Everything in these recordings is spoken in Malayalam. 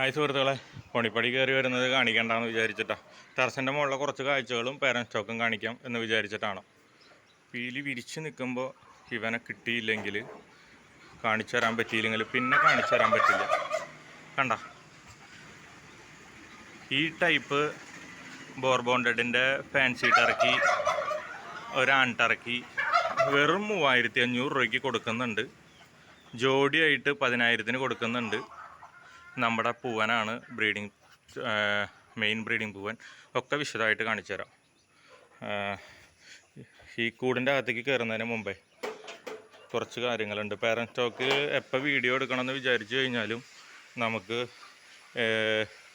ഹായ് സുഹൃത്തുക്കളെ. പണിപ്പടി കയറി വരുന്നത് കാണിക്കണ്ടെന്ന് വിചാരിച്ചിട്ടാണ് ടെറസിന്റെ മുകളിലെ കുറച്ച് കാഴ്ചകളും പേരൻ സ്റ്റോക്കും കാണിക്കാം എന്ന് വിചാരിച്ചിട്ടാണ്. പീലി വിരിച്ച് നിൽക്കുമ്പോൾ ഇവനെ കിട്ടിയില്ലെങ്കിൽ കാണിച്ചു തരാൻ പറ്റിയില്ലെങ്കിൽ പിന്നെ കാണിച്ചു തരാൻ പറ്റില്ല. കണ്ട? ഈ ടൈപ്പ് ബോർബോണ്ടഡിന്റെ ഫാൻസി ടർക്കി ഒരാൺ ടർക്കി വെറും മൂവായിരത്തി അഞ്ഞൂറ് രൂപയ്ക്ക് കൊടുക്കുന്നുണ്ട്. ജോഡിയായിട്ട് പതിനായിരത്തിന് കൊടുക്കുന്നുണ്ട്. നമ്മുടെ പൂവനാണ് ബ്രീഡിങ് മെയിൻ ബ്രീഡിങ് പൂവൻ. ഒക്കെ വിശദമായിട്ട് കാണിച്ചു തരാം. ഈ കൂടിന്റെ അകത്തേക്ക് കയറുന്നതിന് മുമ്പേ കുറച്ച് കാര്യങ്ങളുണ്ട്. പേരൻസ് സ്റ്റോക്ക് എപ്പോൾ വീഡിയോ എടുക്കണമെന്ന് വിചാരിച്ചു കഴിഞ്ഞാലും നമുക്ക്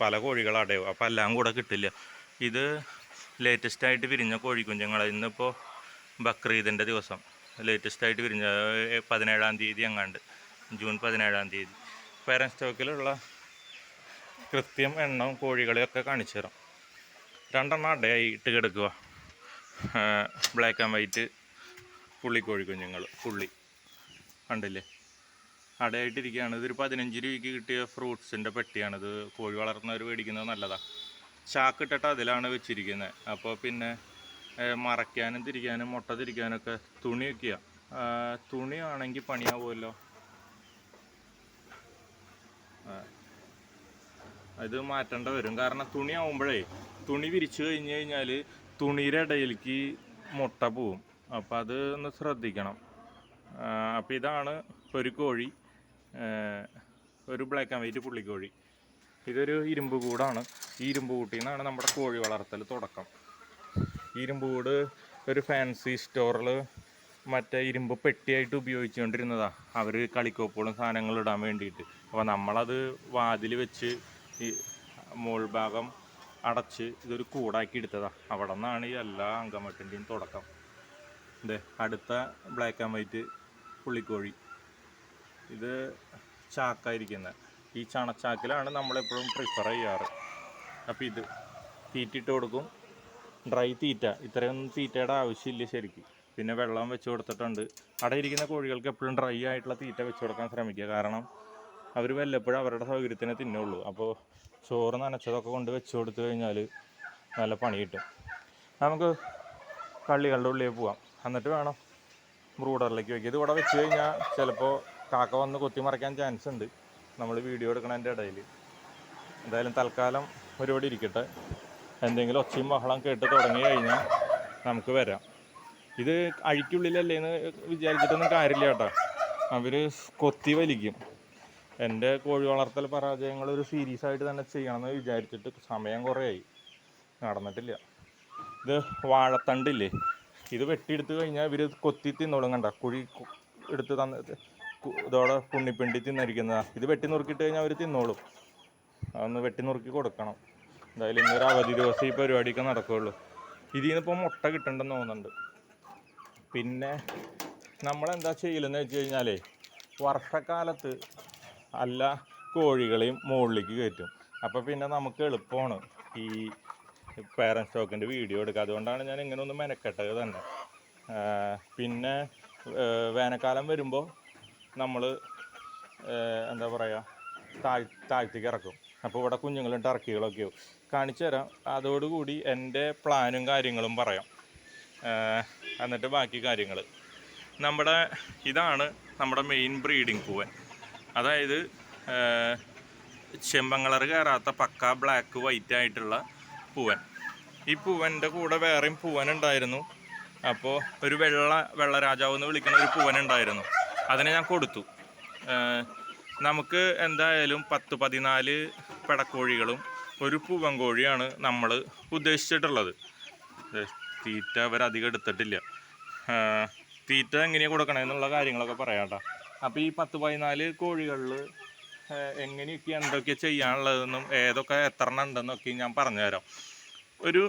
പല കോഴികൾ അടയും അപ്പോൾ എല്ലാം കൂടെ കിട്ടില്ല. ഇത് ലേറ്റസ്റ്റ് ആയിട്ട് വിരിഞ്ഞ കോഴിക്കുഞ്ഞുങ്ങൾ ഇന്നിപ്പോൾ ബക്രീദിന്റെ ദിവസം. ലേറ്റസ്റ്റ് ആയിട്ട് വിരിഞ്ഞ പതിനേഴാം തീയതി എങ്ങാണ്ട്. ജൂൺ പതിനേഴാം തീയതി. പേരൻ സ്റ്റോക്കിലുള്ള കൃത്യം എണ്ണവും കോഴികളെയൊക്കെ കാണിച്ചു തരാം. രണ്ടെണ്ണം അടയായി ഇട്ട് കിടക്കുക ബ്ലാക്ക് ആൻഡ് വൈറ്റ് പുള്ളിക്കോഴി കുഞ്ഞുങ്ങൾ പുള്ളി. കണ്ടില്ലേ? അടയായിട്ടിരിക്കുകയാണ്. ഇതൊരു പതിനഞ്ച് രൂപയ്ക്ക് കിട്ടിയ ഫ്രൂട്ട്സിന്റെ പെട്ടിയാണിത്. കോഴി വളർത്തുന്നവർ മേടിക്കുന്നത് നല്ലതാണ് ചാക്കിട്ടിട്ട് അതിലാണ് വെച്ചിരിക്കുന്നത് അപ്പോൾ പിന്നെ മറയ്ക്കാനും തിരിക്കാനും മുട്ട തിരിക്കാനൊക്കെ തുണി വയ്ക്കുക തുണിയാണെങ്കിൽ പണിയാവുമല്ലോ. ഇത് മാറ്റേണ്ട വരും. കാരണം തുണി ആവുമ്പോഴേ തുണി വിരിച്ചു കഴിഞ്ഞു കഴിഞ്ഞാൽ തുണിയുടെ ഇടയിലേക്ക് മുട്ട പോവും. അപ്പോൾ അത് ഒന്ന് ശ്രദ്ധിക്കണം. അപ്പോൾ ഇതാണ് ഒരു കോഴി ഒരു ബ്ലാക്ക് ആൻഡ് വൈറ്റ് പുള്ളിക്കോഴി. ഇതൊരു ഇരുമ്പ് കൂടാണ്. ഈ ഇരുമ്പ് കൂട്ടിൽ നിന്നാണ് നമ്മുടെ കോഴി വളർത്തൽ തുടക്കം. ഇരുമ്പ് കൂട് ഒരു ഫാൻസി സ്റ്റോറിൽ മറ്റേ ഇരുമ്പ് പെട്ടിയായിട്ട് ഉപയോഗിച്ചുകൊണ്ടിരുന്നതാ. അവർ കളിക്കോപ്പുകളും സാധനങ്ങളും ഇടാൻ വേണ്ടിയിട്ട്. അപ്പോൾ നമ്മളത് വാതിൽ വെച്ച് ഈ മോൾ ഭാഗം അടച്ച് ഇതൊരു കൂടാക്കി എടുത്തതാ. അവിടെ നിന്നാണ് ഈ എല്ലാ അങ്കമട്ടിന്റെയും തുടക്കം. ഇതേ അടുത്ത ബ്ലാക്ക് ആൻഡ് വൈറ്റ് പുള്ളിക്കോഴി. ഇത് ചാക്കായിരിക്കുന്നത് ഈ ചണച്ചാക്കിലാണ് നമ്മളെപ്പോഴും പ്രിഫർ ചെയ്യാറ്. അപ്പോൾ ഇത് തീറ്റിട്ട് കൊടുക്കും. ഡ്രൈ തീറ്റ. ഇത്രയൊന്നും തീറ്റയുടെ ആവശ്യമില്ല ശരിക്കും. പിന്നെ വെള്ളം വെച്ച് കൊടുത്തിട്ടുണ്ട്. അവിടെ ഇരിക്കുന്ന കോഴികൾക്ക് എപ്പോഴും ഡ്രൈ ആയിട്ടുള്ള തീറ്റ വെച്ച് കൊടുക്കാൻ ശ്രമിക്കുക. കാരണം അവർ വല്ലപ്പോഴും അവരുടെ സൗകര്യത്തിന് തിന്നുള്ളൂ. അപ്പോൾ ചോറ് നനച്ചതൊക്കെ കൊണ്ട് വെച്ച് കൊടുത്തു കഴിഞ്ഞാൽ നല്ല പണി കിട്ടും. നമുക്ക് കള്ളികളുടെ ഉള്ളിൽ പോവാം. എന്നിട്ട് വേണം ബ്രൂഡറിലേക്ക് വയ്ക്കുക. ഇത് ഇവിടെ വെച്ച് കഴിഞ്ഞാൽ ചിലപ്പോൾ കാക്ക വന്ന് കൊത്തി മറിക്കാൻ ചാൻസ് ഉണ്ട്. നമ്മൾ വീഡിയോ എടുക്കണതിന്റെ ഇടയിൽ എന്തായാലും തൽക്കാലം ഒരുപാട് ഇരിക്കട്ടെ. എന്തെങ്കിലും ഒച്ചയും ബഹളം കേട്ട് തുടങ്ങി കഴിഞ്ഞാൽ നമുക്ക് വരാം. ഇത് അഴിക്കുള്ളിലല്ലേ എന്ന് വിചാരിച്ചിട്ടൊന്നും കാര്യമില്ല കേട്ടോ. അവർ കൊത്തി വലിക്കും. എന്റെ കോഴി വളർത്തൽ പരാജയങ്ങൾ ഒരു സീരീസ് ആയിട്ട് തന്നെ ചെയ്യണമെന്ന് വിചാരിച്ചിട്ട് സമയം കുറേയായി. നടന്നിട്ടില്ല. ഇത് വാഴത്തണ്ടില്ലേ? ഇത് വെട്ടിയെടുത്ത് കഴിഞ്ഞാൽ ഇവർ കൊത്തി തിന്നോളും കണ്ട. കുഴി എടുത്ത് തന്ന ഇതോടെ പുണ്ണിപ്പിണ്ടി തിന്നിരിക്കുന്നതാണ് ഇത് വെട്ടി നുറുക്കിട്ട് കഴിഞ്ഞാൽ അവർ തിന്നോളും. അതൊന്ന് വെട്ടി നുറുക്കി കൊടുക്കണം. എന്തായാലും ഇന്നൊരു അവധി ദിവസം ഈ പരിപാടിയൊക്കെ നടക്കുകയുള്ളൂ ഇതിൽ നിന്ന് ഇപ്പോൾ മുട്ട കിട്ടണ്ടെന്ന് തോന്നുന്നുണ്ട്. പിന്നെ നമ്മളെന്താ ചെയ്യലെന്ന് വെച്ച് കഴിഞ്ഞാലേ വർഷക്കാലത്ത് അല്ല കോഴികളെയും മുകളിലേക്ക് കയറ്റും. അപ്പോൾ പിന്നെ നമുക്ക് എളുപ്പമാണ് ഈ പേരൻ സ്റ്റോക്കിന്റെ വീഡിയോ എടുക്കുക അതുകൊണ്ടാണ് ഞാൻ ഇങ്ങനെ ഒന്ന് മെനക്കെട്ടത് തന്നെ. പിന്നെ വേനൽക്കാലം വരുമ്പോൾ നമ്മൾ എന്താ പറയുക താഴ് താഴ്ത്തേക്ക് ഇറക്കും. അപ്പോൾ ഇവിടെ കുഞ്ഞുങ്ങളും ടർക്കികളൊക്കെയോ കാണിച്ചു തരാം അതോടുകൂടി എന്റെ പ്ലാനും കാര്യങ്ങളും പറയാം. എന്നിട്ട് ബാക്കി കാര്യങ്ങൾ നമ്മുടെ ഇതാണ് നമ്മുടെ മെയിൻ ബ്രീഡിംഗ് പൂവൻ. അതായത് ആ, ചെമ്പങ്ങളർ കയറാത്ത പക്ക ബ്ലാക്ക് വൈറ്റ് ആയിട്ടുള്ള പൂവൻ. ഈ പൂവന്റെ കൂടെ വേറെയും പൂവൻ ഉണ്ടായിരുന്നു. അപ്പോൾ ഒരു വെള്ള വെള്ള രാജാവ് എന്ന് വിളിക്കുന്ന ഒരു പൂവൻ ഉണ്ടായിരുന്നു. അതിനെ ഞാൻ കൊടുത്തു. നമുക്ക് എന്തായാലും പത്ത് പതിനാല് പെടക്കോഴികളും ഒരു പൂവൻ കോഴിയാണ് നമ്മൾ ഉദ്ദേശിച്ചിട്ടുള്ളത് തീറ്റ അധികം എടുത്തിട്ടില്ല. തീറ്റ എങ്ങനെയാണ് കൊടുക്കണമെന്നുള്ള കാര്യങ്ങളൊക്കെ പറയാം കേട്ടോ. അപ്പോൾ ഈ പത്ത് പതിനാല് കോഴികളിൽ എങ്ങനെയൊക്കെ എന്തൊക്കെ ചെയ്യാനുള്ളതെന്നും ഏതൊക്കെ എത്ര എണ്ണം ഉണ്ടെന്നൊക്കെ ഞാൻ പറഞ്ഞുതരാം. ഒരു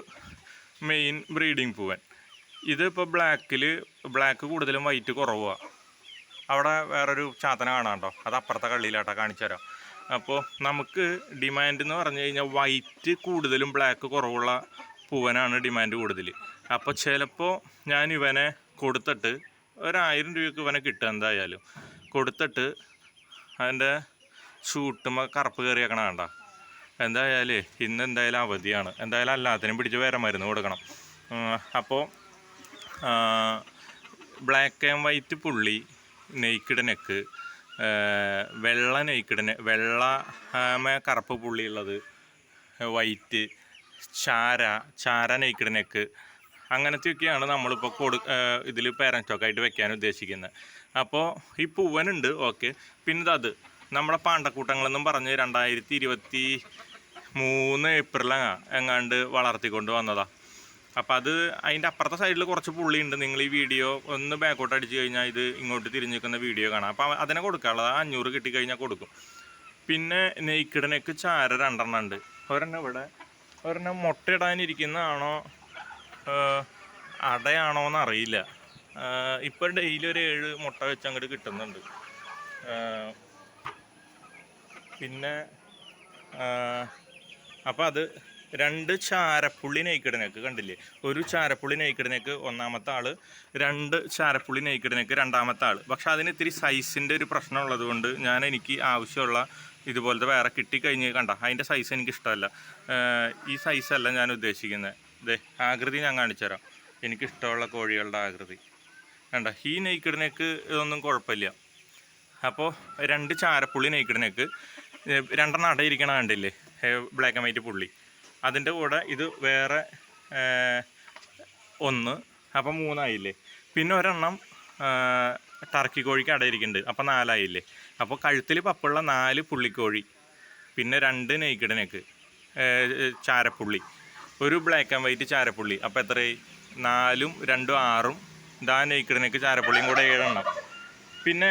മെയിൻ ബ്രീഡിംഗ് പൂവൻ. ഇതിപ്പോൾ ബ്ലാക്കിൽ ബ്ലാക്ക് കൂടുതലും വൈറ്റ് കുറവാണ് അവിടെ വേറൊരു ചാത്തന കാണാണ്ടോ അത് അപ്പുറത്തെ കള്ളിയിലാട്ടോ കാണിച്ചു തരാം അപ്പോൾ നമുക്ക് ഡിമാൻഡ് എന്ന് പറഞ്ഞു കഴിഞ്ഞാൽ വൈറ്റ് കൂടുതലും ബ്ലാക്ക് കുറവുള്ള പൂവനാണ് ഡിമാൻഡ് കൂടുതൽ അപ്പോൾ ചിലപ്പോൾ ഞാൻ ഇവനെ കൊടുത്തിട്ട് ഒരായിരം രൂപയ്ക്ക് ഇവനെ കിട്ടും എന്തായാലും. കൊടുത്തിട്ട് അതിന്റെ ഷൂട്ടുമ്പോൾ കറുപ്പ് കയറിയേക്കണ വേണ്ട എന്തായാലേ ഇന്ന് എന്തായാലും അവധിയാണ്. എന്തായാലും എല്ലാത്തിനും പിടിച്ച് വേറെ മരുന്ന് കൊടുക്കണം. അപ്പോൾ ബ്ലാക്ക് ആൻഡ് വൈറ്റ് പുള്ളി നെയ്ക്കിട നെക്ക് വെള്ള നെയ്ക്കിഡ് വെള്ള കറുപ്പ് പുള്ളി ഉള്ളത് വൈറ്റ് ചാര ചാര നെയ്ക്കിഡ് നെക്ക് അങ്ങനത്തെയൊക്കെയാണ് നമ്മളിപ്പോൾ കൊടു ഇതിൽ പേരന്റൊക്കെ ആയിട്ട് വെക്കാൻ ഉദ്ദേശിക്കുന്നത് അപ്പോൾ ഈ പൂവനുണ്ട് ഓക്കെ പിന്നെ അത് നമ്മുടെ പാണ്ടക്കൂട്ടങ്ങളെന്നും പറഞ്ഞ് രണ്ടായിരത്തി ഇരുപത്തി മൂന്ന് ഏപ്രിലാണ് എങ്ങാണ്ട് വളർത്തിക്കൊണ്ട് വന്നതാ. അപ്പം അത് അതിന്റെ അപ്പുറത്തെ സൈഡിൽ കുറച്ച് പുള്ളിയുണ്ട്. നിങ്ങൾ ഈ വീഡിയോ ഒന്ന് ബാക്കോട്ട് അടിച്ച് കഴിഞ്ഞാൽ ഇത് ഇങ്ങോട്ട് തിരിഞ്ഞ് നിൽക്കുന്ന വീഡിയോ കാണാം. അപ്പം അതിനെ കൊടുക്കാനുള്ളത് അഞ്ഞൂറ് കിട്ടിക്കഴിഞ്ഞാൽ കൊടുക്കും. പിന്നെ നെയ്ക്കിടനേക്ക് ചാര രണ്ടെണ്ണം ഉണ്ട്. ഒരെണ്ണം ഇവിടെ ഒരെണ്ണം മുട്ടയിടാനിരിക്കുന്നതാണോ അടയാണോ എന്ന് അറിയില്ല ഇപ്പം ഡെയിലി ഒരു ഏഴ് മുട്ട വെച്ച് അങ്ങോട്ട് കിട്ടുന്നുണ്ട് പിന്നെ അപ്പം അത് രണ്ട് ചാരപ്പുള്ളി നെയ്ക്കിടനേക്ക് കണ്ടില്ലേ? ഒരു ചാരപ്പുള്ളി നെയ്ക്കിടനേക്ക് ഒന്നാമത്തെ ആൾ രണ്ട് ചാരപ്പുള്ളി നെയ്ക്കിടനേക്ക് രണ്ടാമത്തെ ആൾ പക്ഷെ അതിന് ഇത്തിരി സൈസിന്റെ ഒരു പ്രശ്നം ഉള്ളതുകൊണ്ട് ഞാൻ എനിക്ക് ആവശ്യമുള്ള ഇതുപോലത്തെ വേറെ കിട്ടിക്കഴിഞ്ഞ് കണ്ട? അതിന്റെ സൈസ് എനിക്ക് ഇഷ്ടമല്ല ഈ സൈസല്ല ഞാൻ ഉദ്ദേശിക്കുന്നത് ഇതേ ആകൃതി ഞാൻ കാണിച്ചുതരാം. എനിക്കിഷ്ടമുള്ള കോഴികളുടെ ആകൃതി. കണ്ട? ഈ നെയ്ക്കിടിനേക്ക് ഇതൊന്നും കുഴപ്പമില്ല. അപ്പോൾ രണ്ട് ചാരപ്പുള്ളി നെയ്ക്കിടിനേക്ക്. രണ്ടെണ്ണം അടയിരിക്കണ കണ്ടില്ലേ? ബ്ലാക്ക് ആൻഡ് വൈറ്റ് പുള്ളി. അതിന്റെ കൂടെ ഇത് വേറെ ഒന്ന് അപ്പം മൂന്നായില്ലേ? പിന്നെ ഒരെണ്ണം ടർക്കി കോഴിക്ക് അടയിരിക്കുന്നുണ്ട് അപ്പം നാലായില്ലേ? അപ്പോൾ കഴുത്തിൽ പപ്പുള്ള നാല് പുള്ളിക്കോഴി പിന്നെ രണ്ട് നെയ്ക്കിടനക്ക് ചാരപ്പുള്ളി. ഒരു ബ്ലാക്ക് ആൻഡ് വൈറ്റ് ചാരപ്പുള്ളി. അപ്പോൾ എത്രയായി? നാലും രണ്ടും ആറും. ഇതാ നെയ്ക്കിടനക്ക് ചാരപ്പുള്ളിയും കൂടെ ഏഴെണ്ണം. പിന്നെ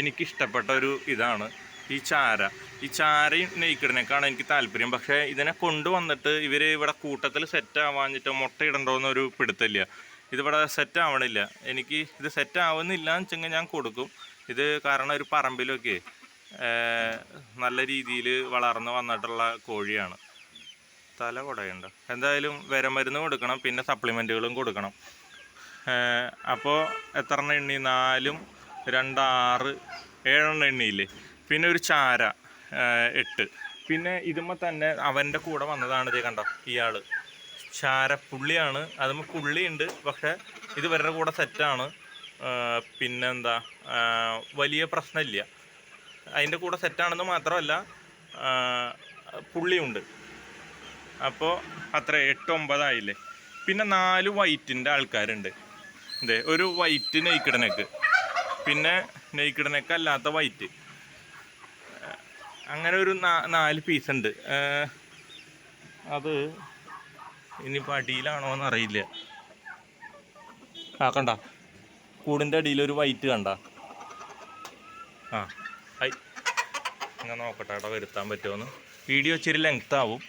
എനിക്കിഷ്ടപ്പെട്ട ഒരു ഇതാണ് ഈ ചാര. ഈ ചാരയും നെയ്ക്കിടനേക്കാണ് എനിക്ക് താല്പര്യം. പക്ഷേ ഇതിനെ കൊണ്ടുവന്നിട്ട് ഇവർ ഇവിടെ കൂട്ടത്തിൽ സെറ്റ് ആവാഞ്ഞിട്ട് മുട്ട ഇടണ്ടോന്നൊരു പിടുത്തമില്ല. ഇതിവിടെ സെറ്റ് ആവണില്ല. എനിക്ക് ഇത് സെറ്റ് ആവുന്നില്ല എന്ന് വെച്ചെങ്കിൽ ഞാൻ കൊടുക്കും. ഇത് കാരണം ഒരു പറമ്പിലൊക്കെ നല്ല രീതിയിൽ വളർന്നു വന്നിട്ടുള്ള കോഴിയാണ്. തല കുടയുണ്ട്. എന്തായാലും വിരമരുന്ന് കൊടുക്കണം പിന്നെ സപ്ലിമെന്റുകളും കൊടുക്കണം. അപ്പോൾ എത്ര എണ്ണ എണ്ണി? നാലും രണ്ടാറ് ഏഴെണ്ണ എണ്ണിയില്ലേ? പിന്നെ ഒരു ചാര എട്ട്. പിന്നെ ഇതുമ്മ തന്നെ അവന്റെ കൂടെ വന്നതാണ് ഇത് കണ്ടോ ഇയാൾ. ചാരപ്പുള്ളിയാണ് അതുമ്പോൾ പുള്ളിയുണ്ട് പക്ഷേ ഇത് ഇവരുടെ കൂടെ സെറ്റാണ് പിന്നെന്താ? വലിയ പ്രശ്നമില്ല. അതിന്റെ കൂടെ സെറ്റാണെന്ന് മാത്രമല്ല പുള്ളിയുണ്ട്. അപ്പോൾ അത്ര എട്ട് ഒമ്പതായില്ലേ പിന്നെ നാല് വൈറ്റിന്റെ ആൾക്കാരുണ്ട്. അതെ ഒരു വൈറ്റ് നെയ്ക്കിടനക്ക് പിന്നെ നെയ്ക്കിടനക്ക് അല്ലാത്ത വൈറ്റ്. അങ്ങനെ ഒരു നാല് പീസ് ഉണ്ട്. അത് ഇനി അടിയിലാണോ എന്ന് അറിയില്ല ആ കണ്ട? കൂടിന്റെ അടിയിൽ ഒരു വൈറ്റ് കണ്ട? ആ ഐ അങ്ങനെ നോക്കട്ടെ അവിടെ വരുത്താൻ പറ്റുമെന്ന് വീഡിയോ ഇച്ചിരി ലെങ്ത് ആവും.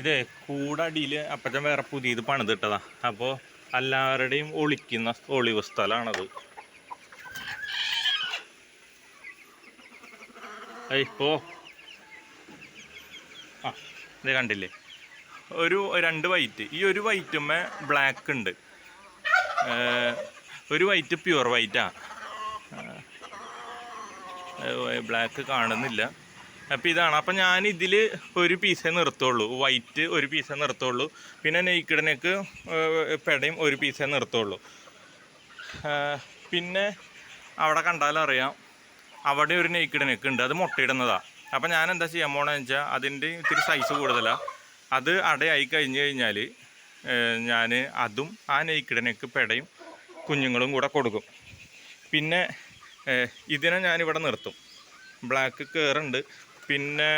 ഇതേ കൂടടിയിൽ അപ്പച്ചൻ വേറെ പുതിയത് പണിതിട്ടതാ അപ്പോൾ എല്ലാവരുടെയും ഒളിക്കുന്ന ഒളിവ് സ്ഥലമാണത് ഇപ്പോ ആ ഇത് കണ്ടില്ലേ? ഒരു രണ്ട് വൈറ്റ് ഈ ഒരു വൈറ്റുമ്മേ ബ്ലാക്ക് ഉണ്ട്. ഒരു വൈറ്റ് പ്യുവർ വൈറ്റാ ബ്ലാക്ക് കാണുന്നില്ല. അപ്പം ഇതാണ്. അപ്പം ഞാൻ ഇതിൽ ഒരു പീസേ നിർത്തുള്ളൂ. വൈറ്റ് ഒരു പീസേ നിർത്തുള്ളൂ. പിന്നെ നെയ്ക്കിടനേക്ക് പെടയും ഒരു പീസേ നിർത്തുള്ളൂ. പിന്നെ അവിടെ കണ്ടാലറിയാം അവിടെ ഒരു നെയ്ക്കിടനേക്ക് ഉണ്ട്. അത് മുട്ടയിടുന്നതാണ് അപ്പം ഞാൻ എന്താ ചെയ്യാൻ പോകണമെന്ന് വെച്ചാൽ അതിന്റെ ഇത്തിരി സൈസ് കൂടുതലാണ് അത് അടയായി കഴിഞ്ഞ് കഴിഞ്ഞാൽ ഞാൻ അതും ആ നെയ്ക്കിടനേക്ക് പെടയും കുഞ്ഞുങ്ങളും കൂടെ കൊടുക്കും. പിന്നെ ഇതിനെ ഞാനിവിടെ നിർത്തും. ബ്ലാക്ക് കയറുണ്ട് പിന്നെ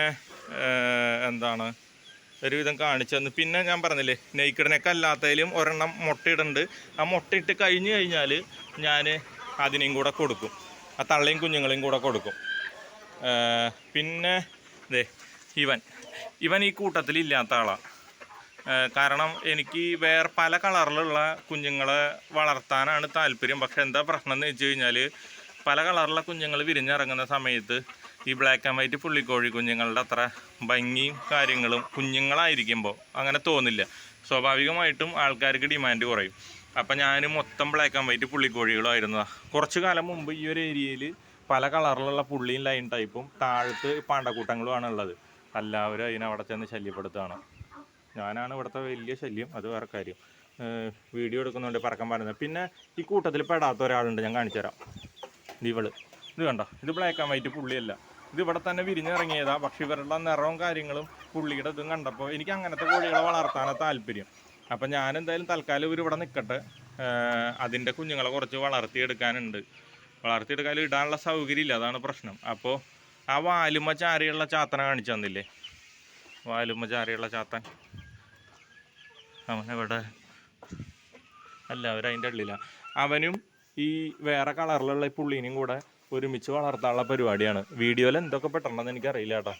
എന്താണ് ഒരുവിധം കാണിച്ചു തന്നു. പിന്നെ ഞാൻ പറഞ്ഞില്ലേ നെയ്ക്കിടനൊക്കെ അല്ലാത്തതിലും ഒരെണ്ണം മുട്ടയിടുന്നുണ്ട്. ആ മുട്ടയിട്ട് കഴിഞ്ഞ് കഴിഞ്ഞാൽ ഞാൻ അതിനെയും കൂടെ കൊടുക്കും. ആ തള്ളയും കുഞ്ഞുങ്ങളെയും കൂടെ കൊടുക്കും. പിന്നെ ദേ ഇവൻ. ഇവൻ ഈ കൂട്ടത്തിൽ ഇല്ലാത്ത ആളാണ് കാരണം എനിക്ക് വേറെ പല കളറിലുള്ള കുഞ്ഞുങ്ങളെ വളർത്താനാണ് താല്പര്യം. പക്ഷെ എന്താ പ്രശ്നം എന്ന് വെച്ച് കഴിഞ്ഞാൽ പല കളറിലുള്ള കുഞ്ഞുങ്ങൾ വിരിഞ്ഞിറങ്ങുന്ന സമയത്ത് ഈ ബ്ലാക്ക് ആൻഡ് വൈറ്റ് പുള്ളിക്കോഴി കുഞ്ഞുങ്ങളുടെ അത്ര ഭംഗിയും കാര്യങ്ങളും കുഞ്ഞുങ്ങളായിരിക്കുമ്പോൾ അങ്ങനെ തോന്നില്ല. സ്വാഭാവികമായിട്ടും ആൾക്കാർക്ക് ഡിമാൻഡ് കുറയും. അപ്പം ഞാൻ മൊത്തം ബ്ലാക്ക് ആൻഡ് വൈറ്റ് പുള്ളിക്കോഴികളായിരുന്നു. കുറച്ച് കാലം മുമ്പ് ഈ ഒരു ഏരിയയിൽ പല കളറിലുള്ള പുള്ളിയും ലൈൻ ടൈപ്പും താഴത്ത് പാണ്ടക്കൂട്ടങ്ങളുമാണ് ഉള്ളത്. എല്ലാവരും അതിനെ അവിടെ ചെന്ന് ശല്യപ്പെടുത്തുകയാണ്. ഞാനാണ് ഇവിടുത്തെ വലിയ ശല്യം അത് വേറെ കാര്യം. വീഡിയോ എടുക്കുന്നുണ്ട് പറക്കാൻ പറയുന്നത്. പിന്നെ ഈ കൂട്ടത്തിൽ പെടാത്ത ഒരാളുണ്ട് ഞാൻ കാണിച്ചുതരാം ഇവൾ. ഇത് കണ്ടോ? ഇത് ബ്ലാക്ക് ആൻഡ് വൈറ്റ് പുള്ളിയല്ല. ഇത് ഇവിടെ തന്നെ വിരിഞ്ഞിറങ്ങിയതാ. പക്ഷെ ഇവരുടെ നിറവും കാര്യങ്ങളും പുള്ളിയുടെ ഇതും കണ്ടപ്പോൾ എനിക്ക് അങ്ങനത്തെ കോഴികളെ വളർത്താനാണ് താല്പര്യം. അപ്പം ഞാൻ എന്തായാലും തൽക്കാലം ഇവർ ഇവിടെ നിൽക്കട്ടെ അതിന്റെ കുഞ്ഞുങ്ങളെ കുറച്ച് വളർത്തിയെടുക്കാനുണ്ട്. വളർത്തിയെടുക്കാൻ ഇടാനുള്ള സൗകര്യം ഇല്ല അതാണ് പ്രശ്നം. അപ്പോൾ ആ വാലുമ്മ ചാരിയുള്ള ചാത്തനെ കാണിച്ചു തന്നില്ലേ? വാലുമ്മ ചാരിയുള്ള ചാത്തൻ. അവനെ എവിടെ? അല്ല അവർ അതിന്റെ ഉള്ളിലാണ് അവനും ഈ വേറെ കളറിലുള്ള ഈ പുള്ളീനും കൂടെ ഒരുമിച്ച് വളർത്താനുള്ള പരിപാടിയാണ്. വീഡിയോയിൽ എന്തൊക്കെ പെട്ടെന്ന് എനിക്കറിയില്ല കേട്ടോ.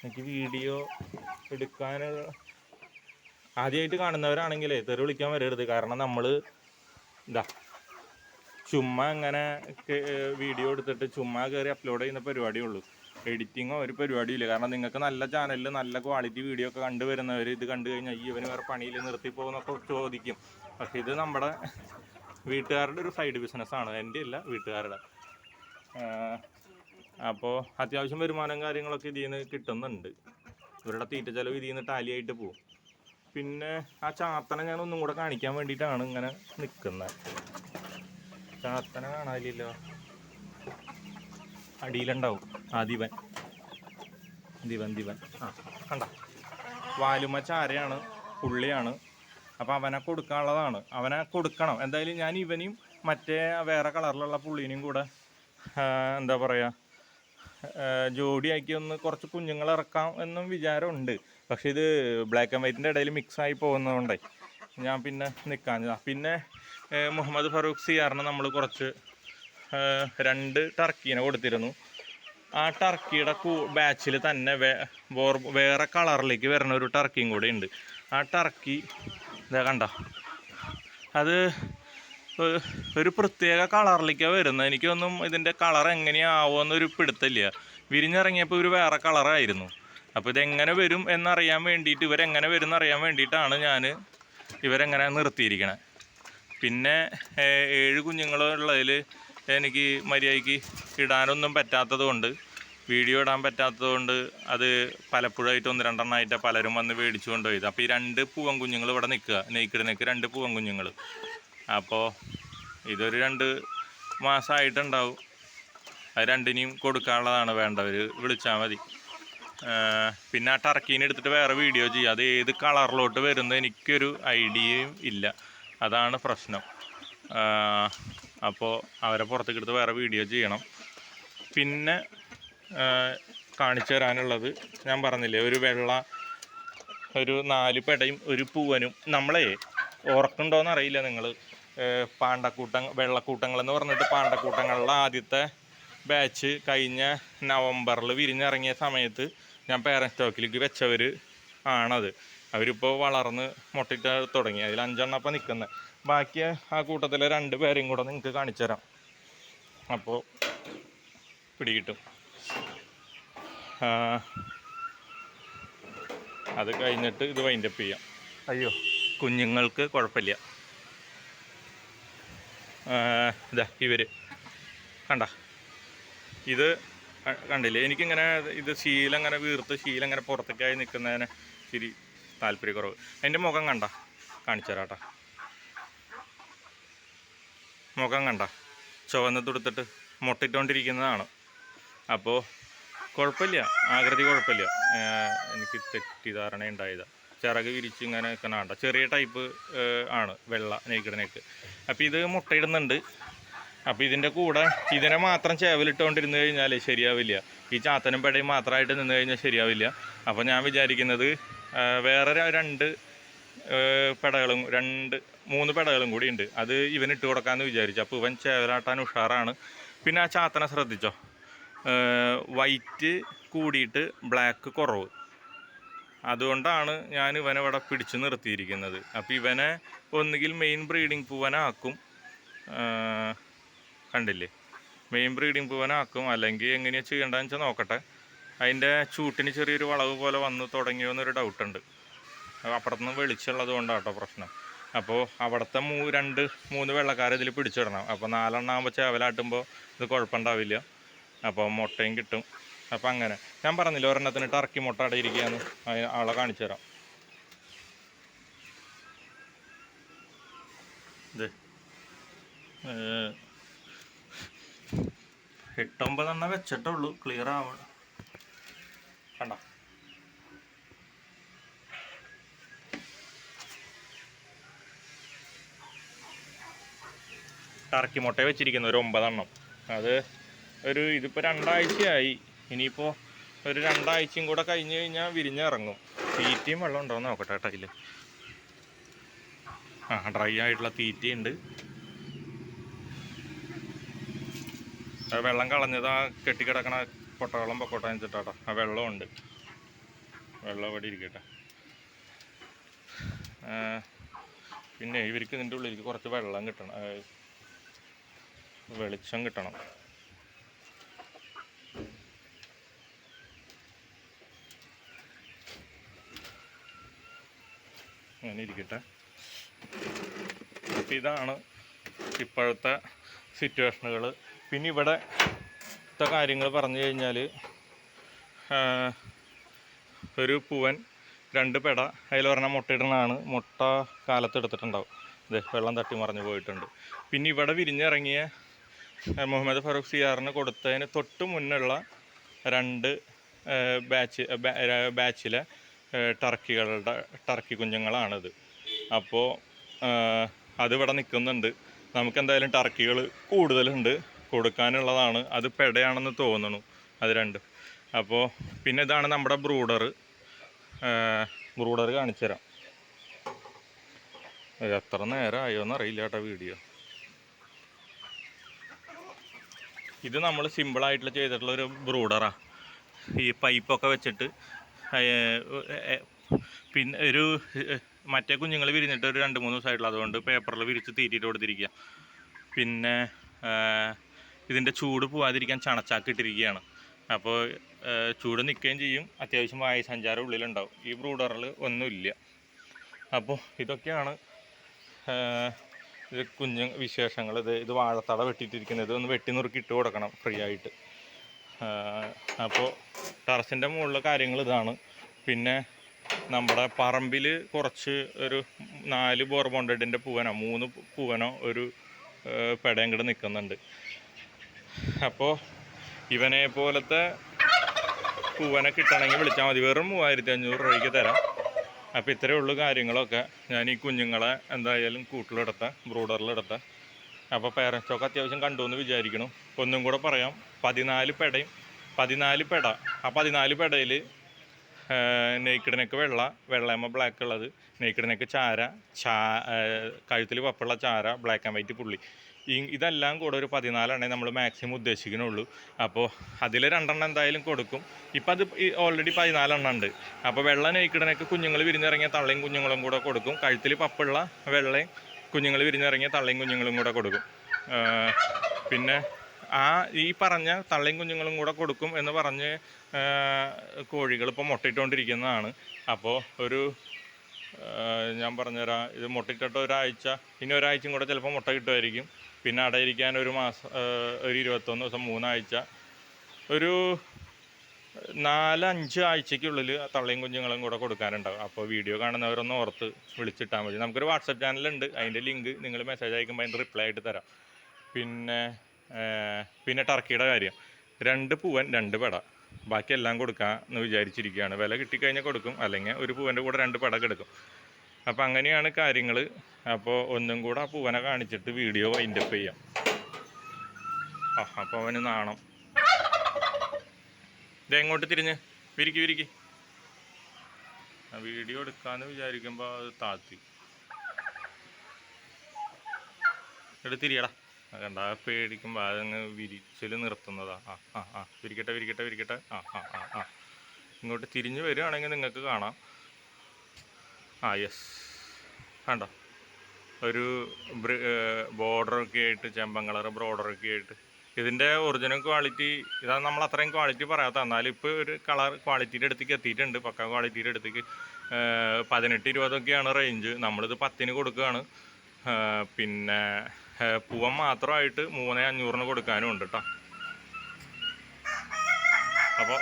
എനിക്ക് വീഡിയോ എടുക്കാൻ ആദ്യമായിട്ട് കാണുന്നവരാണെങ്കിലേ തെറി വിളിക്കാൻ വരരുത്. കാരണം നമ്മൾ ഇതാ ചുമ്മാ അങ്ങനെ വീഡിയോ എടുത്തിട്ട് ചുമ്മാ കയറി അപ്ലോഡ് ചെയ്യുന്ന പരിപാടിയേ ഉള്ളൂ. എഡിറ്റിങ്ങോ ഒരു പരിപാടിയില്ല. കാരണം നിങ്ങൾക്ക് നല്ല ചാനലിൽ നല്ല ക്വാളിറ്റി വീഡിയോ ഒക്കെ കണ്ടുവരുന്നവർ ഇത് കണ്ടു കഴിഞ്ഞാൽ ഈ ഇവന് വേറെ പണിയിൽ നിർത്തി പോകുന്നൊക്കെ ചോദിക്കും. പക്ഷെ ഇത് നമ്മുടെ വീട്ടുകാരുടെ ഒരു സൈഡ് ബിസിനസ്സാണ് എന്റെ അല്ല വീട്ടുകാരുടെ. അപ്പോൾ അത്യാവശ്യം വരുമാനം കാര്യങ്ങളൊക്കെ ഇതിൽ നിന്ന് കിട്ടുന്നുണ്ട്. ഇവരുടെ തീറ്റ ചിലവ് ഇതിൽ നിന്ന് ടാലിയായിട്ട് പോകും പിന്നെ ആ ചാത്തനെ ഞാൻ ഒന്നും കൂടെ കാണിക്കാൻ വേണ്ടിയിട്ടാണ് ഇങ്ങനെ നിൽക്കുന്നത് ചാത്തനെ കാണാനില്ലല്ലോ അടിയിലുണ്ടാവും. ആ ദിവൻ. ദിവൻ ദിവൻ. ആ കണ്ട? വാലുമ ചാരയാണ് പുള്ളിയാണ്. അപ്പം അവനെ കൊടുക്കാനുള്ളതാണ്. അവനെ കൊടുക്കണം. എന്തായാലും ഞാൻ ഇവനെയും മറ്റേ വേറെ കളറിലുള്ള പുള്ളീനെയും കൂടെ എന്താ പറയുക ജോഡിയാക്കി ഒന്ന് കുറച്ച് കുഞ്ഞുങ്ങൾ ഇറക്കാം എന്നും വിചാരമുണ്ട്. പക്ഷേ ഇത് ബ്ലാക്ക് ആൻഡ് വൈറ്റിന്റെ ഇടയിൽ മിക്സ് ആയി പോകുന്നതുകൊണ്ടേ ഞാൻ പിന്നെ നിൽക്കാൻ പിന്നെ മുഹമ്മദ് ഫറൂഖ് സിയാറിന് നമ്മൾ കുറച്ച് രണ്ട് ടർക്കീനെ കൊടുത്തിരുന്നു. ആ ടർക്കിയുടെ കൂ ബാച്ചിൽ തന്നെ വേ വേർ- വേറെ കളറിലേക്ക് വരുന്ന ഒരു ടർക്കിയും കൂടെ ഉണ്ട് ആ ടർക്കി ഇതാ കണ്ട? അത് ഒരു പ്രത്യേക കളറിലേക്കാണ് വരുന്നത്. എനിക്കൊന്നും ഇതിന്റെ കളർ എങ്ങനെയാവുമെന്നൊരു പിടുത്തമില്ല. വിരിഞ്ഞിറങ്ങിയപ്പോൾ ഒരു വേറെ കളറായിരുന്നു. അപ്പോൾ ഇതെങ്ങനെ വരും എന്നറിയാൻ വേണ്ടിയിട്ട് ഇവരെങ്ങനെ വരും എന്നറിയാൻ വേണ്ടിയിട്ടാണ് ഞാൻ ഇവരെങ്ങനെ നിർത്തിയിരിക്കണം? പിന്നെ ഏഴ് കുഞ്ഞുങ്ങളുള്ളതിൽ എനിക്ക് മര്യാദയ്ക്ക് ഇടാനൊന്നും പറ്റാത്തത് കൊണ്ട് വീഡിയോ ഇടാൻ പറ്റാത്തത് കൊണ്ട് അത് പലപ്പോഴായിട്ട് ഒന്ന് രണ്ടെണ്ണമായിട്ട് പലരും വന്ന് മേടിച്ചു കൊണ്ടുപോയത് അപ്പോൾ ഈ രണ്ട് പൂവൻ കുഞ്ഞുങ്ങൾ ഇവിടെ നിൽക്കുക. നെയ്ക്കിട് നിൽക്കുക. രണ്ട് പൂവൻ കുഞ്ഞുങ്ങൾ. അപ്പോൾ ഇതൊരു രണ്ട് മാസമായിട്ടുണ്ടാവും അത് രണ്ടിനെയും കൊടുക്കാനുള്ളതാണ് വേണ്ടവർ വിളിച്ചാൽ മതി. പിന്നെ ആ ടർക്കീനെ എടുത്തിട്ട് വേറെ വീഡിയോ ചെയ്യുക അത് ഏത് കളറിലോട്ട് വരുന്നത് എനിക്കൊരു ഐഡിയയും ഇല്ല. അതാണ് പ്രശ്നം. അപ്പോൾ അവരെ പുറത്തേക്ക് എടുത്ത് വേറെ വീഡിയോ ചെയ്യണം. പിന്നെ കാണിച്ചു തരാനുള്ളത് ഞാൻ പറഞ്ഞില്ലേ ഒരു വെള്ള ഒരു നാല് പെടയും ഒരു പൂവനും. നമ്മളെ ഓർക്കുണ്ടോയെന്ന് അറിയില്ല നിങ്ങൾ പാണ്ടക്കൂട്ട വെള്ളക്കൂട്ടങ്ങൾ എന്ന് പറഞ്ഞിട്ട് പാണ്ടക്കൂട്ടങ്ങളിലെ ആദ്യത്തെ ബാച്ച് കഴിഞ്ഞ നവംബറിൽ വിരിഞ്ഞിറങ്ങിയ സമയത്ത് ഞാൻ പേരൻ സ്റ്റോക്കിലേക്ക് വെച്ചവർ ആണത്. അവരിപ്പോൾ വളർന്ന് മുട്ടിട്ട് തുടങ്ങി. അതിൽ അഞ്ചെണ്ണം അപ്പം നിൽക്കുന്നത് ബാക്കി ആ കൂട്ടത്തിലെ രണ്ട് പേരെയും കൂടെ നിങ്ങൾക്ക് കാണിച്ചു തരാം അപ്പോൾ പിടികിട്ടും അത് കഴിഞ്ഞിട്ട് ഇത് വൈൻഡപ്പ് ചെയ്യാം. അയ്യോ. കുഞ്ഞുങ്ങൾക്ക് കുഴപ്പമില്ല ഇതാ ഇവർ കണ്ട. ഇത് കണ്ടില്ലേ? എനിക്കിങ്ങനെ ഇത് ശീലം അങ്ങനെ വീർത്ത് ശീലം അങ്ങനെ പുറത്തേക്കായി നിൽക്കുന്നതിന് ശരി താല്പര്യക്കുറവ്. അതിന്റെ മുഖം കണ്ട? കാണിച്ചു തരാട്ടാ. മുഖം കണ്ട? ചുവന്ന് തുടുത്തിട്ട് മുട്ടിട്ടുകൊണ്ടിരിക്കുന്നതാണ് അപ്പോൾ കുഴപ്പമില്ല. ആകൃതി കുഴപ്പമില്ല. എനിക്ക് തെറ്റിദ്ധാരണ ഉണ്ടായതാണ് ചിറക് വിരിച്ച് ഇങ്ങനെ നിൽക്കണ ചെറിയ ടൈപ്പ് ആണ്. വെള്ള നെയ്ക്കിടനേക്ക് അപ്പോൾ ഇത് മുട്ടയിടുന്നുണ്ട്. അപ്പോൾ ഇതിന്റെ കൂടെ ഇതിനെ മാത്രം ചേവലിട്ടുകൊണ്ടിരുന്ന് കഴിഞ്ഞാൽ ശരിയാവില്ല. ഈ ചാത്തനും പെടയും മാത്രമായിട്ട് നിന്ന് കഴിഞ്ഞാൽ ശരിയാവില്ല. അപ്പോൾ ഞാൻ വിചാരിക്കുന്നത് വേറെ രണ്ട് പെടകളും രണ്ട് മൂന്ന് പെടകളും കൂടി ഉണ്ട്. അത് ഇവൻ ഇട്ട് കൊടുക്കാമെന്ന് വിചാരിച്ചു. അപ്പോൾ ഇവൻ ചേവലാട്ടാൻ ഉഷാറാണ്. പിന്നെ ആ ചാത്തനെ ശ്രദ്ധിച്ചോ? വൈറ്റ് കൂടിയിട്ട് ബ്ലാക്ക് കുറവ്. അതുകൊണ്ടാണ് ഞാൻ ഇവനെ ഇവിടെ പിടിച്ചു നിർത്തിയിരിക്കുന്നത്. അപ്പോൾ ഇവനെ ഒന്നുകിൽ മെയിൻ ബ്രീഡിംഗ് പൂവനാക്കും. കണ്ടില്ലേ? മെയിൻ ബ്രീഡിംഗ് പൂവനാക്കും. അല്ലെങ്കിൽ എങ്ങനെയാണ് ചെയ്യേണ്ടതെന്ന് വെച്ചാൽ നോക്കട്ടെ. അതിന്റെ ചൂട്ടിന് ചെറിയൊരു വളവ് പോലെ വന്ന് തുടങ്ങിയോ എന്നൊരു ഡൗട്ടുണ്ട് അപ്പുറത്തുനിന്ന് വെളിച്ചുള്ളത് കൊണ്ടാട്ടോ പ്രശ്നം. അപ്പോൾ അവിടുത്തെ മൂ രണ്ട് മൂന്ന് വെള്ളക്കാരെ ഇതിൽ പിടിച്ചിടണം. അപ്പോൾ നാലെണ്ണം ആകുമ്പോൾ ചേവലാട്ടുമ്പോൾ ഇത് കുഴപ്പമുണ്ടാവില്ല. അപ്പോൾ മുട്ടയും കിട്ടും. അപ്പോൾ അങ്ങനെ. ഞാൻ പറഞ്ഞില്ല ഒരെണ്ണത്തിന് ടർക്കി മുട്ട അടയിരിക്കുകയെന്ന് ആളെ കാണിച്ചു തരാം ഇത് ഏഹ്, വെച്ചിട്ടേ വെച്ചിട്ടുള്ളൂ ക്ലിയർ ആവ കണ്ട? ടർക്കി മുട്ട വെച്ചിരിക്കുന്ന ഒരു ഒമ്പതെണ്ണം. അത് ഒരു ഇതിപ്പോൾ രണ്ടാഴ്ചയായി. ഇനിയിപ്പോൾ ഒരു രണ്ടാഴ്ചയും കൂടെ കഴിഞ്ഞ് കഴിഞ്ഞാൽ വിരിഞ്ഞിറങ്ങും. തീറ്റയും വെള്ളം ഉണ്ടോ എന്ന് നോക്കട്ടെ കേട്ടോ ആ ഡ്രൈ ആയിട്ടുള്ള തീറ്റയുണ്ട്. വെള്ളം കളഞ്ഞത് ആ കെട്ടിക്കിടക്കണ പൊട്ടവെള്ളം പൊക്കോട്ടെ വെച്ചിട്ടാട്ടോ. ആ വെള്ളമുണ്ട് വെള്ളം അവിടെ ഇരിക്കട്ടെ. പിന്നെ ഇവർക്ക് ഇതിന്റെ ഉള്ളിലേക്ക് കുറച്ച് വെള്ളം കിട്ടണം. വെളിച്ചം കിട്ടണം. അങ്ങനെ ഇരിക്കട്ടെ. ഇതാണ് ഇപ്പോഴത്തെ സിറ്റുവേഷനുകൾ പിന്നെ ഇവിടെ കാര്യങ്ങൾ പറഞ്ഞു കഴിഞ്ഞാൽ ഒരു പൂവൻ രണ്ട് പെട അതിലൊരെണ്ണം മുട്ടയിടുന്നതാണ് മുട്ട കാലത്ത് എടുത്തിട്ടുണ്ടാവും ഇത് വെള്ളം തട്ടി മറിഞ്ഞു പോയിട്ടുണ്ട്. പിന്നെ ഇവിടെ വിരിഞ്ഞിറങ്ങിയ മുഹമ്മദ് ഫറൂഖ് സിയാറിന് കൊടുത്തതിന് തൊട്ട് മുന്നുള്ള രണ്ട് ബാച്ച് ബാച്ചിലെ ടർക്കികളുടെ ടർക്കി കുഞ്ഞുങ്ങളാണിത്. അപ്പോൾ അതിവിടെ നിൽക്കുന്നുണ്ട്. നമുക്ക് എന്തായാലും ടർക്കികൾ കൂടുതലുണ്ട്. കൊടുക്കാനുള്ളതാണ്. അത് പെടയാണെന്ന് തോന്നുന്നു. അത് രണ്ടും. അപ്പോൾ പിന്നെ ഇതാണ് നമ്മുടെ ബ്രൂഡർ. ബ്രൂഡർ കാണിച്ചു തരാം എത്ര നേരം ആയോ എന്നറിയില്ല കേട്ടോ വീഡിയോ. ഇത് നമ്മൾ സിമ്പിളായിട്ടുള്ള ചെയ്തിട്ടുള്ള ഒരു ബ്രൂഡറാണ് ഈ പൈപ്പൊക്കെ വെച്ചിട്ട് പിന്നെ ഒരു മറ്റേ കുഞ്ഞുങ്ങൾ വിരിഞ്ഞിട്ട് ഒരു രണ്ട് മൂന്ന് ദിവസമായിട്ടുള്ള. അതുകൊണ്ട് പേപ്പറിൽ വിരിച്ച് തീറ്റിയിട്ട് കൊടുത്തിരിക്കുക. പിന്നെ ഇതിന്റെ ചൂട് പോവാതിരിക്കാൻ ചണച്ചാക്കിട്ടിരിക്കുകയാണ്. അപ്പോൾ ചൂട് നിൽക്കുകയും ചെയ്യും. അത്യാവശ്യം വായു സഞ്ചാരം ഉള്ളിലുണ്ടാവും. ഈ ബ്രൂഡറിൽ ഒന്നുമില്ല. അപ്പോൾ ഇതൊക്കെയാണ് ഇത് കുഞ്ഞു വിശേഷങ്ങൾ. ഇത് ഇത് വാഴത്തട വെട്ടിയിട്ടിരിക്കുന്നത്. ഇതൊന്ന് വെട്ടി നുറുക്കി ഇട്ട് കൊടുക്കണം ഫ്രീ ആയിട്ട്. അപ്പോൾ ടെറസിന്റെ മുകളിലെ കാര്യങ്ങൾ ഇതാണ്. പിന്നെ നമ്മുടെ പറമ്പിൽ കുറച്ച് ഒരു നാല് ബോർബോണ്ടഡിന്റെ പൂവനോ മൂന്ന് പൂവനോ ഒരു പെടയും കൂടെ നിൽക്കുന്നുണ്ട്. അപ്പോൾ ഇവനെ പോലത്തെ പൂവനെ കിട്ടണമെങ്കിൽ വിളിച്ചാൽ മതി. വെറും മൂവായിരത്തി അഞ്ഞൂറ് രൂപയ്ക്ക് തരാം. അപ്പോൾ ഇത്രയേ ഉള്ളൂ കാര്യങ്ങളൊക്കെ. ഞാൻ ഈ കുഞ്ഞുങ്ങളെ എന്തായാലും കൂട്ടിലെടുത്ത ബ്രൂഡറിലെടുത്ത. അപ്പോൾ പേരൻസൊക്കെ അത്യാവശ്യം കണ്ടു എന്ന് വിചാരിക്കണം. ഒന്നും കൂടെ പറയാം. പതിനാല് പെടയും. പതിനാല് പെട. ആ പതിനാല് പെടയിൽ നെയ്ക്കിടനക്ക് വെള്ള വെള്ളയമ്മ ബ്ലാക്ക് ഉള്ളത്. നെയ്ക്കിടനക്ക് ചാര ചാ കഴുത്തിൽ വപ്പുള്ള ചാര ബ്ലാക്ക് ആൻഡ് വൈറ്റ് പുള്ളി. ഇതെല്ലാം കൂടെ ഒരു പതിനാലെണ്ണേ നമ്മൾ മാക്സിമം ഉദ്ദേശിക്കുന്നുള്ളൂ. അപ്പോൾ അതിൽ രണ്ടെണ്ണം എന്തായാലും കൊടുക്കും. ഇപ്പം അത് ഓൾറെഡി പതിനാലെണ്ണം ഉണ്ട്. അപ്പോൾ വെള്ള നെയ്ക്കിടനൊക്കെ കുഞ്ഞുങ്ങൾ വിരിഞ്ഞിറങ്ങിയ തള്ളയും കുഞ്ഞുങ്ങളും കൂടെ കൊടുക്കും. കഴുത്തിൽ പപ്പുള്ള വെള്ളയും കുഞ്ഞുങ്ങൾ വിരിഞ്ഞിറങ്ങിയ തള്ളയും കുഞ്ഞുങ്ങളും കൂടെ കൊടുക്കും. പിന്നെ ആ ഈ പറഞ്ഞ തള്ളയും കുഞ്ഞുങ്ങളും കൂടെ കൊടുക്കും എന്ന് പറഞ്ഞ് കോഴികൾ ഇപ്പോൾ മുട്ടയിട്ടുകൊണ്ടിരിക്കുന്നതാണ് അപ്പോൾ ഒരു ഞാൻ പറഞ്ഞുതരാം ഇത് മുട്ടയിട്ടിട്ട് ഒരാഴ്ച ഇനി ഒരാഴ്ചയും കൂടെ ചിലപ്പോൾ മുട്ട കിട്ടുമായിരിക്കും. പിന്നെ അടയിരിക്കാൻ ഒരു മാസം ഒരു ഇരുപത്തൊന്ന് ദിവസം മൂന്നാഴ്ച ഒരു നാലഞ്ച് ആഴ്ചയ്ക്കുള്ളിൽ തള്ളയും കുഞ്ഞുങ്ങളും കൂടെ കൊടുക്കാനുണ്ടാവും. അപ്പോൾ വീഡിയോ കാണുന്നവരൊന്ന് ഓർത്ത് വിളിച്ചിട്ടാൽ മതി. നമുക്കൊരു വാട്സപ്പ് ചാനലുണ്ട് അതിന്റെ ലിങ്ക് നിങ്ങൾ മെസ്സേജ് അയക്കുമ്പോൾ അതിന്റെ റിപ്ലൈ ആയിട്ട് തരാം. പിന്നെ പിന്നെ ടർക്കിയുടെ കാര്യം. രണ്ട് പൂവൻ രണ്ട് പെട. ബാക്കി എല്ലാം കൊടുക്കാമെന്ന് വിചാരിച്ചിരിക്കുകയാണ്. വില കിട്ടിക്കഴിഞ്ഞാൽ കൊടുക്കും. അല്ലെങ്കിൽ ഒരു പൂവന്റെ കൂടെ രണ്ട് പടം എടുക്കും. അപ്പോൾ അങ്ങനെയാണ് കാര്യങ്ങൾ അപ്പോൾ ഒന്നും കൂടെ ആ പൂവനെ കാണിച്ചിട്ട് വീഡിയോ വൈൻഡപ്പ് ചെയ്യാം. ആ അപ്പോൾ അവന് നാണം. ഇത് എങ്ങോട്ട് തിരിഞ്ഞ്? വിരിക്ക് വിരിക്ക്. വീഡിയോ എടുക്കാന്ന് വിചാരിക്കുമ്പോൾ അത് താത്തി. എടുത്തിരിയടാ കണ്ട ആ പേടിക്കുമ്പോൾ അതങ്ങ് വിരിച്ചൽ നിർത്തുന്നതാ. ആ ആ ആ വിരിക്കട്ടെ വിരിക്കട്ടെ വിരിക്കട്ടെ. ആ ആ ആ ആ. ഇങ്ങോട്ട് തിരിഞ്ഞ് വരികയാണെങ്കിൽ നിങ്ങൾക്ക് കാണാം. ആ യെസ്. കണ്ട? ഒരു ബോർഡറൊക്കെ ആയിട്ട് ചെമ്പൻ കളർ ബോർഡറൊക്കെ ആയിട്ട്. ഇതിന്റെ ഒറിജിനൽ ക്വാളിറ്റി ഇതാ നമ്മൾ അത്രയും ക്വാളിറ്റി പറയാത്ത എന്നാലും ഇപ്പോൾ ഒരു കളർ ക്വാളിറ്റിയുടെ അടുത്തേക്ക് എത്തിയിട്ടുണ്ട്. പക്ക ക്വാളിറ്റിയുടെ അടുത്തേക്ക്. പതിനെട്ട് ഇരുപതൊക്കെയാണ് റേഞ്ച് നമ്മളിത് പത്തിന് കൊടുക്കുകയാണ്. പിന്നെ പൂവൻ മാത്രമായിട്ട് മൂന്ന് അഞ്ഞൂറിന് കൊടുക്കാനും ഉണ്ട് കേട്ടോ അപ്പോൾ